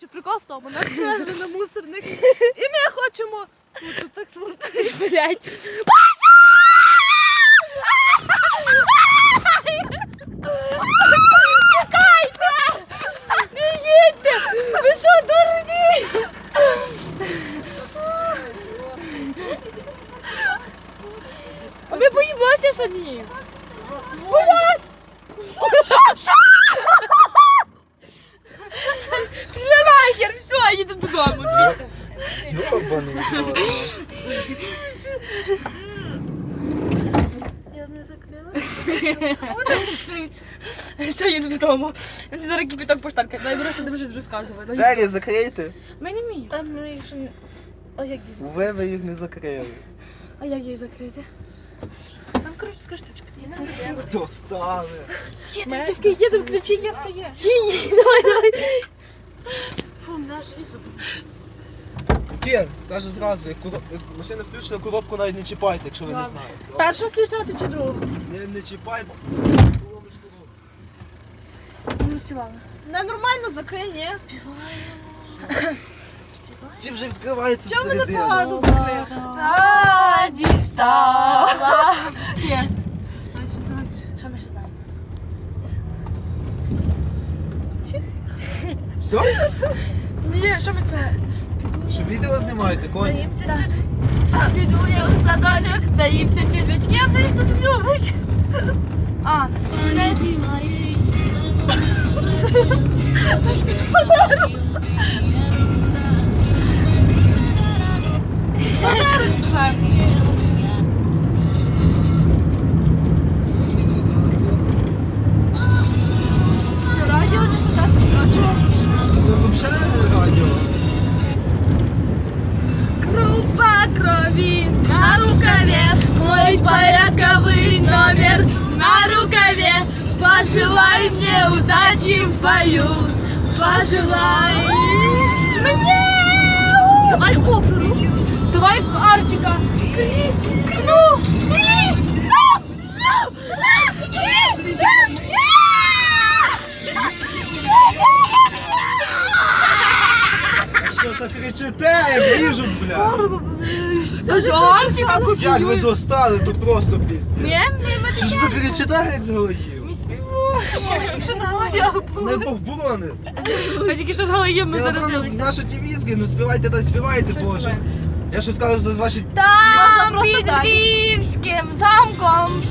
Чи прикол в тому, нас привезли на мусорник, і ми хочемо. Тут так. Блять. Чекайте! Не їдьте! Ви що, дурні? Ми боїмося самі. Блядь! Що нахер, все, їдемо додому. Йобаний. Я не закрила. Все, їду додому. Зараз кипіток поштарка. Дай просто не щось розказувати. Двері закрийте. Ми не вміємо. Там ми їх ще не... А як їх? Ви ви їх не закрили. А як її закрити? Там, коротше, така штучка. Достали. Їдемо, дівки, їдемо, ключі є, все є. Давай, давай. Фу, від Кір, кажу зразу, як, машина включена, коробку навіть не чіпайте, якщо ви не Добре. знаєте. Першу включати чи другу? Не, не чіпай, бо поломиш коробку. Ми співали. Не нормально закрий, ні? Ті вже відкривається Чому мене зсередини. погано закрив? А що значить? Що ми ще знаємо? Все? Ні, що ми співаємо? Що відео знімаєте, коні? Наїмся Так. чи... Піду я у садочок, наївся червячків, де їх тут любить. А, не Радіо порядковый номер на рукаве. Пожелай мне удачи в бою, пожелай мне. Давай оперу. Давай Артика. кричите, як ріжуть, бля. Тож Арчика Як ви достали, то просто пізді. Чи ні, ми ж ви кричите, як з голоїв? Якщо нагадя. Не повборони. Ми тільки що з голоєм ми зараз. заразилися. наші ті візги, ну співайте та співайте, боже. Я щось кажу, що з ваші Там просто під. Львівським замком.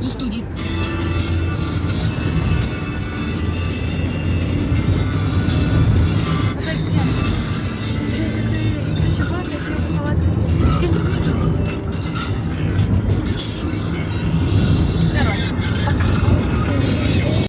Їх